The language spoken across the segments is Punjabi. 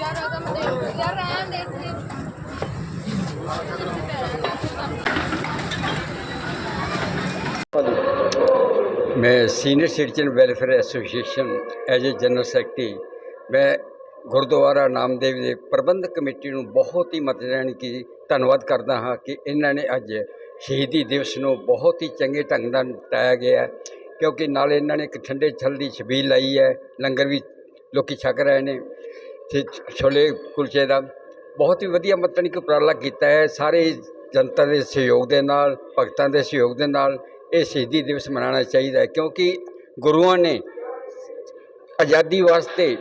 ਯਾਰ ਅਗਮ ਦੇ ਯਾਰ ਰਹਿਣ ਦੇ ਇੱਥੇ ਮੈਂ senior citizen welfare association as a general secretary ਮੈਂ ਗੁਰਦੁਆਰਾ ਨਾਮਦੇਵ ਦੇ ਪ੍ਰਬੰਧਕ ਕਮੇਟੀ ਨੂੰ ਬਹੁਤ ਹੀ ਮਤਲਬ ਕਿ ਧੰਨਵਾਦ ਕਰਦਾ ਹਾਂ ਕਿ ਇਹਨਾਂ ਨੇ ਅੱਜ ਸ਼ਹੀਦੀ ਦਿਵਸ ਨੂੰ ਬਹੁਤ ਹੀ ਚੰਗੇ ਢੰਗ ਨਾਲ ਮਨਾਇਆ ਗਿਆ ਕਿਉਂਕਿ ਨਾਲ ਇਹਨਾਂ ਨੇ ਇੱਕ ਠੰਡੇ ਛਲ ਦੀ ਛਬੀਲ ਲਾਈ ਹੈ ਲੰਗਰ ਵੀ ਲੋਕੀ ਛਕ ਰਹੇ ਨੇ। ਤੇ ਛੋਲੇ ਕੁਲਚੇ ਦਾ ਬਹੁਤ ਹੀ ਵਧੀਆ ਮਤਲਬ ਕਿ ਉਪਰਾਲਾ ਕੀਤਾ ਹੈ। ਸਾਰੇ ਜਨਤਾ ਦੇ ਸਹਿਯੋਗ ਦੇ ਨਾਲ, ਭਗਤਾਂ ਦੇ ਸਹਿਯੋਗ ਦੇ ਨਾਲ ਇਹ ਸ਼ਹੀਦੀ ਦਿਵਸ ਮਨਾਉਣਾ ਚਾਹੀਦਾ ਹੈ। ਕਿਉਂਕਿ ਗੁਰੂਆਂ ਨੇ ਆਜ਼ਾਦੀ ਵਾਸਤੇ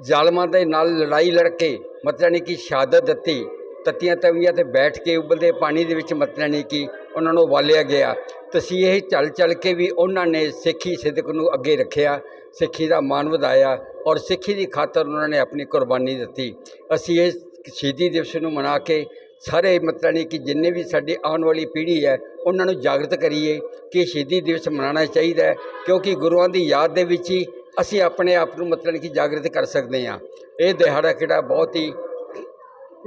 ਜ਼ਾਲਮਾਂ ਦੇ ਨਾਲ ਲੜਾਈ ਲੜ ਕੇ ਮਤਲਬ ਕਿ ਸ਼ਹਾਦਤ ਦਿੱਤੀ। ਤੱਤੀਆਂ ਤਵੀਆਂ ਤੇ ਬੈਠ ਕੇ ਉਬਲਦੇ ਪਾਣੀ ਦੇ ਵਿੱਚ ਮਤਲਬ ਕਿ ਉਹਨਾਂ ਨੂੰ ਵਾਲਿਆ ਗਿਆ। ਤਸੀਂ ਇਹ ਚੱਲ ਚੱਲ ਕੇ ਵੀ ਉਹਨਾਂ ਨੇ ਸਿੱਖੀ ਸਿਦਕ ਨੂੰ ਅੱਗੇ ਰੱਖਿਆ, ਸਿੱਖੀ ਦਾ ਮਾਣ ਵਧਾਇਆ। ਔਰ ਸਿੱਖੀ ਦੀ ਖਾਤਰ ਉਹਨਾਂ ਨੇ ਆਪਣੀ ਕੁਰਬਾਨੀ ਦਿੱਤੀ। ਅਸੀਂ ਇਸ ਸ਼ਹੀਦੀ ਦਿਵਸ ਨੂੰ ਮਨਾ ਕੇ ਸਾਰੇ ਮਤਲਬ ਨਹੀਂ ਕਿ ਜਿੰਨੇ ਵੀ ਸਾਡੀ ਆਉਣ ਵਾਲੀ ਪੀੜ੍ਹੀ ਹੈ, ਉਹਨਾਂ ਨੂੰ ਜਾਗਰਤ ਕਰੀਏ ਕਿ ਸ਼ਹੀਦੀ ਦਿਵਸ ਮਨਾਉਣਾ ਚਾਹੀਦਾ ਹੈ, ਕਿਉਂਕਿ ਗੁਰੂਆਂ ਦੀ ਯਾਦ ਦੇ ਵਿੱਚ ਹੀ ਅਸੀਂ ਆਪਣੇ ਆਪ ਨੂੰ ਮਤਲਬ ਕਿ ਜਾਗਰਤ ਕਰ ਸਕਦੇ ਹਾਂ। ਇਹ ਦਿਹਾੜਾ ਕਿਹੜਾ ਬਹੁਤ ਹੀ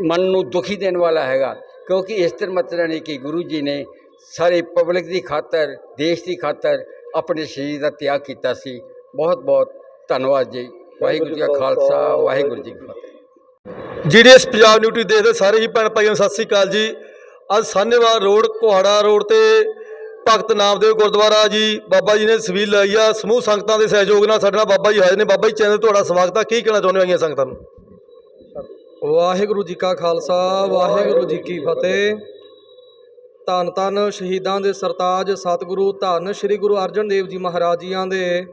ਮਨ ਨੂੰ ਦੁਖੀ ਦੇਣ ਵਾਲਾ ਹੈਗਾ, ਕਿਉਂਕਿ ਇਸ ਤਰ੍ਹਾਂ ਮਤਲਬ ਨਹੀਂ ਕਿ ਗੁਰੂ ਜੀ ਨੇ ਸਾਰੇ ਪਬਲਿਕ ਦੀ ਖਾਤਰ, ਦੇਸ਼ ਦੀ ਖਾਤਰ ਆਪਣੇ ਸਰੀਰ ਦਾ ਤਿਆਗ ਕੀਤਾ ਸੀ। ਬਹੁਤ ਬਹੁਤ ਧੰਨਵਾਦ ਜੀ। ਵਾਹਿਗੁਰੂ ਜੀ ਕਾ ਖਾਲਸਾ ਵਾਹਿਗੁਰੂ ਜੀ ਕੀ ਫਤਿਹ। ਜੀਡੀਐਸ ਪੰਜਾਬ ਨਿਊਟੀ ਦੇਖਦੇ ਸਾਰੇ ਹੀ ਭੈਣ ਭਾਈਆਂ ਸਤਿ ਸ੍ਰੀ ਅਕਾਲ ਜੀ। ਅੱਜ ਸਾਹਨੇਵਾਲ ਰੋਡ ਕੁਹਾੜਾ ਰੋਡ ਤੇ ਭਗਤ ਨਾਮਦੇਵ ਗੁਰਦੁਆਰਾ ਜੀ ਬਾਬਾ ਜੀ ਨੇ ਸਵੀਲ ਲਾਈ ਆ। ਸਮੂਹ ਸੰਗਤਾਂ ਦੇ ਸਹਿਯੋਗ ਨਾਲ ਸਾਡੇ ਨਾਲ ਬਾਬਾ ਜੀ ਹਾਜ਼ਰ ਨੇ। ਬਾਬਾ ਜੀ ਚੈਨਲ ਤੁਹਾਡਾ ਸਵਾਗਤ ਆ। ਕੀ ਕਹਿਣਾ ਚਾਹੁੰਦੇ ਹੋ ਆਈਆਂ ਸੰਗਤਾਂ ਨੂੰ? ਵਾਹਿਗੁਰੂ ਜੀ ਕਾ ਖਾਲਸਾ ਵਾਹਿਗੁਰੂ ਜੀ ਕੀ ਫਤਿਹ। ਧੰਨ ਧੰਨ ਸ਼ਹੀਦਾਂ ਦੇ ਸਰਤਾਜ ਸਤਿਗੁਰੂ ਧੰਨ ਸ੍ਰੀ ਗੁਰੂ ਅਰਜਨ ਦੇਵ ਜੀ ਮਹਾਰਾਜ ਜੀਆਂ ਦੇ।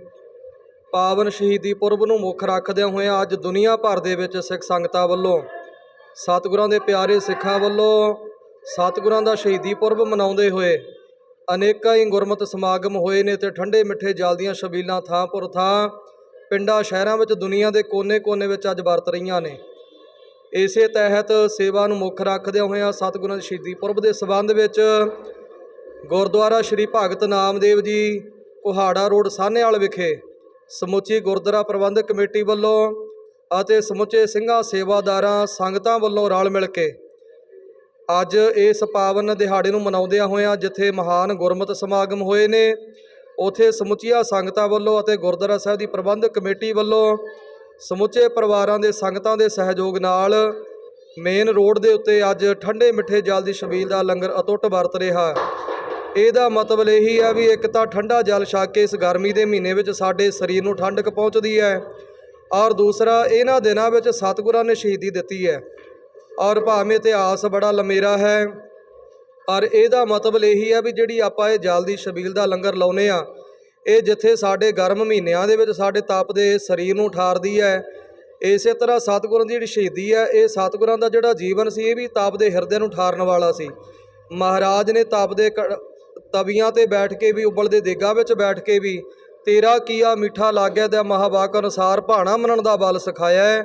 ਪਾਵਨ ਸ਼ਹੀਦੀ ਪੁਰਬ ਨੂੰ ਮੁੱਖ ਰੱਖਦਿਆਂ ਹੋਇਆਂ ਅੱਜ ਦੁਨੀਆ ਭਰ ਦੇ ਵਿੱਚ ਸਿੱਖ ਸੰਗਤਾਂ ਵੱਲੋਂ, ਸਤਿਗੁਰਾਂ ਦੇ ਪਿਆਰੇ ਸਿੱਖਾਂ ਵੱਲੋਂ ਸਤਿਗੁਰਾਂ ਦਾ ਸ਼ਹੀਦੀ ਪੁਰਬ ਮਨਾਉਂਦੇ ਹੋਏ ਅਨੇਕਾਂ ਹੀ ਗੁਰਮਤਿ ਸਮਾਗਮ ਹੋਏ ਨੇ ਤੇ ਠੰਡੇ ਮਿੱਠੇ ਜਲ ਦੀਆਂ ਛਬੀਲਾਂ ਥਾਂ ਪੁਰ ਥਾਂ ਪਿੰਡਾਂ ਸ਼ਹਿਰਾਂ ਵਿੱਚ ਦੁਨੀਆ ਦੇ ਕੋਨੇ-ਕੋਨੇ ਵਿੱਚ ਅੱਜ ਵਰਤ ਰਹੀਆਂ ਨੇ। ਇਸੇ ਤਹਿਤ ਸੇਵਾ ਨੂੰ ਮੁੱਖ ਰੱਖਦਿਆਂ ਹੋਇਆਂ ਸਤਿਗੁਰਾਂ ਦੇ ਸ਼ਹੀਦੀ ਪੁਰਬ ਦੇ ਸਬੰਧ ਵਿੱਚ ਗੁਰਦੁਆਰਾ ਸ਼੍ਰੀ ਭਗਤ ਨਾਮਦੇਵ ਜੀ, ਕੁਹਾੜਾ ਰੋਡ ਸਾਹਨੇਵਾਲ ਵਿਖੇ ਸਮੁੱਚੀ ਗੁਰਦੁਆਰਾ ਪ੍ਰਬੰਧਕ ਕਮੇਟੀ ਵੱਲੋਂ ਅਤੇ ਸਮੁੱਚੇ ਸਿੰਘਾਂ ਸੇਵਾਦਾਰਾਂ ਸੰਗਤਾਂ ਵੱਲੋਂ ਰਲ ਮਿਲ ਕੇ ਅੱਜ ਇਸ ਪਾਵਨ ਦਿਹਾੜੇ ਨੂੰ ਮਨਾਉਂਦਿਆਂ ਹੋਇਆਂ ਜਿੱਥੇ ਮਹਾਨ ਗੁਰਮਤਿ ਸਮਾਗਮ ਹੋਏ ਨੇ, ਉਥੇ ਸਮੁੱਚੀਆਂ ਸੰਗਤਾਂ ਵੱਲੋਂ ਅਤੇ ਗੁਰਦੁਆਰਾ ਸਾਹਿਬ ਦੀ ਪ੍ਰਬੰਧਕ ਕਮੇਟੀ ਵੱਲੋਂ ਸਮੁੱਚੇ ਪਰਿਵਾਰਾਂ ਦੇ ਸੰਗਤਾਂ ਦੇ ਸਹਿਯੋਗ ਨਾਲ ਮੇਨ ਰੋਡ ਦੇ ਉੱਤੇ ਅੱਜ ਠੰਡੇ ਮਿੱਠੇ ਜਲ ਦੀ ਛਬੀਲ ਦਾ ਲੰਗਰ ਅਤੁੱਟ ਵਰਤ ਰਿਹਾ। ਇਹਦਾ ਮਤਲਬ ਇਹੀ ਆ ਵੀ ਇੱਕ ਤਾਂ ਠੰਡਾ ਜਲ ਛਕ ਕੇ ਇਸ ਗਰਮੀ ਦੇ ਮਹੀਨੇ ਵਿੱਚ ਸਾਡੇ ਸਰੀਰ ਨੂੰ ਠੰਡਕ ਪਹੁੰਚਦੀ ਹੈ ਔਰ ਦੂਸਰਾ, ਇਹਨਾਂ ਦਿਨਾਂ ਵਿੱਚ ਸਤਿਗੁਰਾਂ ਨੇ ਸ਼ਹੀਦੀ ਦਿੱਤੀ ਹੈ ਔਰ ਭਾਵੇਂ ਇਤਿਹਾਸ ਬੜਾ ਲੰਮੇਰਾ ਹੈ, ਔਰ ਇਹਦਾ ਮਤਲਬ ਇਹੀ ਹੈ ਵੀ ਜਿਹੜੀ ਆਪਾਂ ਇਹ ਜਲ ਦੀ ਸ਼ਬੀਲ ਦਾ ਲੰਗਰ ਲਾਉਨੇ ਆ ਇਹ ਜਿੱਥੇ ਸਾਡੇ ਗਰਮ ਮਹੀਨਿਆਂ ਦੇ ਵਿੱਚ ਸਾਡੇ ਤਾਪ ਦੇ ਸਰੀਰ ਨੂੰ ਠਾਰਦੀ ਹੈ, ਇਸੇ ਤਰ੍ਹਾਂ ਸਤਿਗੁਰਾਂ ਦੀ ਜਿਹੜੀ ਸ਼ਹੀਦੀ ਹੈ, ਇਹ ਸਤਿਗੁਰਾਂ ਦਾ ਜਿਹੜਾ ਜੀਵਨ ਸੀ, ਇਹ ਵੀ ਤਾਪ ਦੇ ਹਿਰਦੇ ਨੂੰ ਠਾਰਨ ਵਾਲਾ ਸੀ। ਮਹਾਰਾਜ ਨੇ ਤਪਦੇ ਕ- ਤਵੀਆਂ ਤੇ ਬੈਠ ਕੇ ਵੀ, ਉਬਲਦੇ ਦੇਗਾਂ ਵਿੱਚ ਬੈਠ ਕੇ ਵੀ, ਤੇਰਾ ਕੀਆ ਮਿੱਠਾ ਲੱਗਿਆ ਤੇ ਮਹਾਵਾਕ ਅਨੁਸਾਰ ਭਾਣਾ ਮੰਨਣ ਦਾ ਬਲ ਸਿਖਾਇਆ ਹੈ।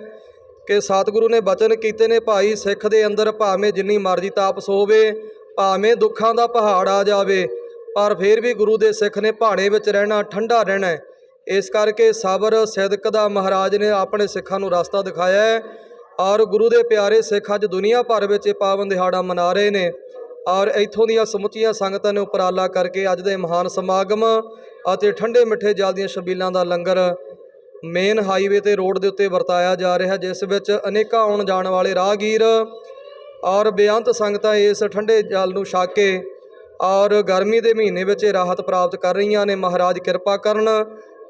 ਕਿ ਸਤਿਗੁਰੂ ਨੇ ਬਚਨ ਕੀਤੇ ਨੇ ਭਾਈ, ਸਿੱਖ ਦੇ ਅੰਦਰ ਭਾਵੇਂ ਜਿੰਨੀ ਮਰਜ਼ੀ ਤਾਪਸ ਹੋਵੇ, ਭਾਵੇਂ ਦੁੱਖਾਂ ਦਾ ਪਹਾੜ ਆ ਜਾਵੇ, ਪਰ ਫਿਰ ਵੀ ਗੁਰੂ ਦੇ ਸਿੱਖ ਨੇ ਭਾਣੇ ਵਿੱਚ ਰਹਿਣਾ ਠੰਡਾ ਰਹਿਣਾ ਇਸ ਕਰਕੇ ਸਬਰ ਸਿਦਕ ਦਾ ਮਹਾਰਾਜ ਨੇ ਆਪਣੇ ਸਿੱਖਾਂ ਨੂੰ ਰਸਤਾ ਦਿਖਾਇਆ ਹੈ। ਔਰ ਗੁਰੂ ਦੇ ਪਿਆਰੇ ਸਿੱਖ ਅੱਜ ਦੁਨੀਆ ਭਰ ਵਿੱਚ ਇਹ ਪਾਵਨ ਦਿਹਾੜਾ ਮਨਾ ਰਹੇ ਨੇ। ਔਰ ਇੱਥੋਂ ਦੀਆਂ ਸਮੁੱਚੀਆਂ ਸੰਗਤਾਂ ਨੇ ਉਪਰਾਲਾ ਕਰਕੇ ਅੱਜ ਦੇ ਮਹਾਨ ਸਮਾਗਮ ਅਤੇ ਠੰਡੇ ਮਿੱਠੇ ਜਲ ਦੀਆਂ ਛਬੀਲਾਂ ਦਾ ਲੰਗਰ ਮੇਨ ਹਾਈਵੇ ਤੇ ਰੋਡ ਦੇ ਉੱਤੇ ਵਰਤਾਇਆ ਜਾ ਰਿਹਾ, ਜਿਸ ਵਿੱਚ ਅਨੇਕਾਂ ਆਉਣ ਜਾਣ ਵਾਲੇ ਰਾਹਗੀਰ ਔਰ ਬੇਅੰਤ ਸੰਗਤਾਂ ਇਸ ਠੰਡੇ ਜਲ ਨੂੰ ਛਕ ਕੇ ਔਰ ਗਰਮੀ ਦੇ ਮਹੀਨੇ ਵਿੱਚ ਰਾਹਤ ਪ੍ਰਾਪਤ ਕਰ ਰਹੀਆਂ ਨੇ। ਮਹਾਰਾਜ ਕਿਰਪਾ ਕਰਨ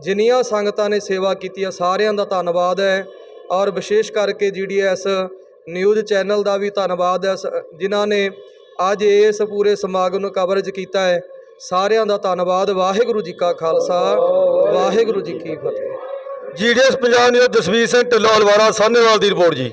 ਜਿੰਨੀਆਂ ਸੰਗਤਾਂ ਨੇ ਸੇਵਾ ਕੀਤੀ ਆ, ਸਾਰਿਆਂ ਦਾ ਧੰਨਵਾਦ ਹੈ ਔਰ ਵਿਸ਼ੇਸ਼ ਕਰਕੇ ਜੀਡੀਐਸ ਨਿਊਜ਼ ਚੈਨਲ ਦਾ ਵੀ ਧੰਨਵਾਦ ਹੈ। ਸ- ਜਿਨ੍ਹਾਂ ਨੇ ਅੱਜ ਇਸ ਪੂਰੇ ਸਮਾਗਮ ਨੂੰ ਕਵਰੇਜ ਕੀਤਾ ਹੈ। ਸਾਰਿਆਂ ਦਾ ਧੰਨਵਾਦ। ਵਾਹਿਗੁਰੂ ਜੀ ਕਾ ਖਾਲਸਾ। ਵਾਹਿਗੁਰੂ ਜੀ ਕੀ ਫਤਿਹ। ਜੀਡੀਐਸ ਪੰਜਾਬ ਨਿਊਜ਼ ਜਸਵੀਰ ਸਿੰਘ ਢਿੱਲੋਂ ਹਲਵਾਰਾ ਸਾਹਨੇਵਾਲ ਦੀ ਰਿਪੋਰਟ ਜੀ।